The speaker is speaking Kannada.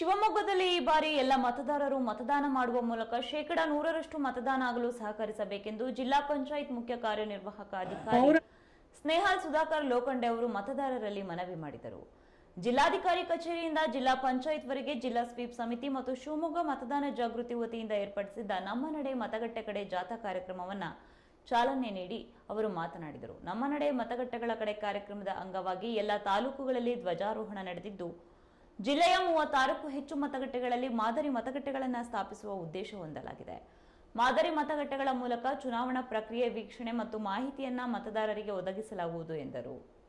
ಶಿವಮೊಗ್ಗದಲ್ಲಿ ಈ ಬಾರಿ ಎಲ್ಲ ಮತದಾರರು ಮತದಾನ ಮಾಡುವ ಮೂಲಕ ಶೇಕಡಾ ನೂರರಷ್ಟು ಮತದಾನ ಆಗಲು ಸಹಕರಿಸಬೇಕೆಂದು ಜಿಲ್ಲಾ ಪಂಚಾಯತ್ ಮುಖ್ಯ ಕಾರ್ಯನಿರ್ವಾಹಕ ಅಧಿಕಾರಿ ಸ್ನೇಹಾಲ್ ಸುಧಾಕರ್ ಲೋಖಂಡೆ ಅವರು ಮತದಾರರಲ್ಲಿ ಮನವಿ ಮಾಡಿದರು. ಜಿಲ್ಲಾಧಿಕಾರಿ ಕಚೇರಿಯಿಂದ ಜಿಲ್ಲಾ ಪಂಚಾಯತ್ ವರೆಗೆ ಜಿಲ್ಲಾ ಸ್ವೀಪ್ ಸಮಿತಿ ಮತ್ತು ಶಿವಮೊಗ್ಗ ಮತದಾನ ಜಾಗೃತಿ ವತಿಯಿಂದ ಏರ್ಪಡಿಸಿದ್ದ ನಮ್ಮ ನಡೆ ಮತಗಟ್ಟೆ ಕಡೆ ಜಾಥಾ ಕಾರ್ಯಕ್ರಮವನ್ನು ಚಾಲನೆ ನೀಡಿ ಅವರು ಮಾತನಾಡಿದರು. ನಮ್ಮ ನಡೆ ಮತಗಟ್ಟೆಗಳ ಕಡೆ ಕಾರ್ಯಕ್ರಮದ ಅಂಗವಾಗಿ ಎಲ್ಲ ತಾಲೂಕುಗಳಲ್ಲಿ ಧ್ವಜಾರೋಹಣ ನಡೆದಿದ್ದು ಜಿಲ್ಲೆಯ ಮೂವತ್ತಾರಕ್ಕೂ ಹೆಚ್ಚು ಮತಗಟ್ಟೆಗಳಲ್ಲಿ ಮಾದರಿ ಮತಗಟ್ಟೆಗಳನ್ನು ಸ್ಥಾಪಿಸುವ ಉದ್ದೇಶ ಹೊಂದಲಾಗಿದೆ. ಮಾದರಿ ಮತಗಟ್ಟೆಗಳ ಮೂಲಕ ಚುನಾವಣಾ ಪ್ರಕ್ರಿಯೆ ವೀಕ್ಷಣೆ ಮತ್ತು ಮಾಹಿತಿಯನ್ನ ಮತದಾರರಿಗೆ ಒದಗಿಸಲಾಗುವುದು ಎಂದರು.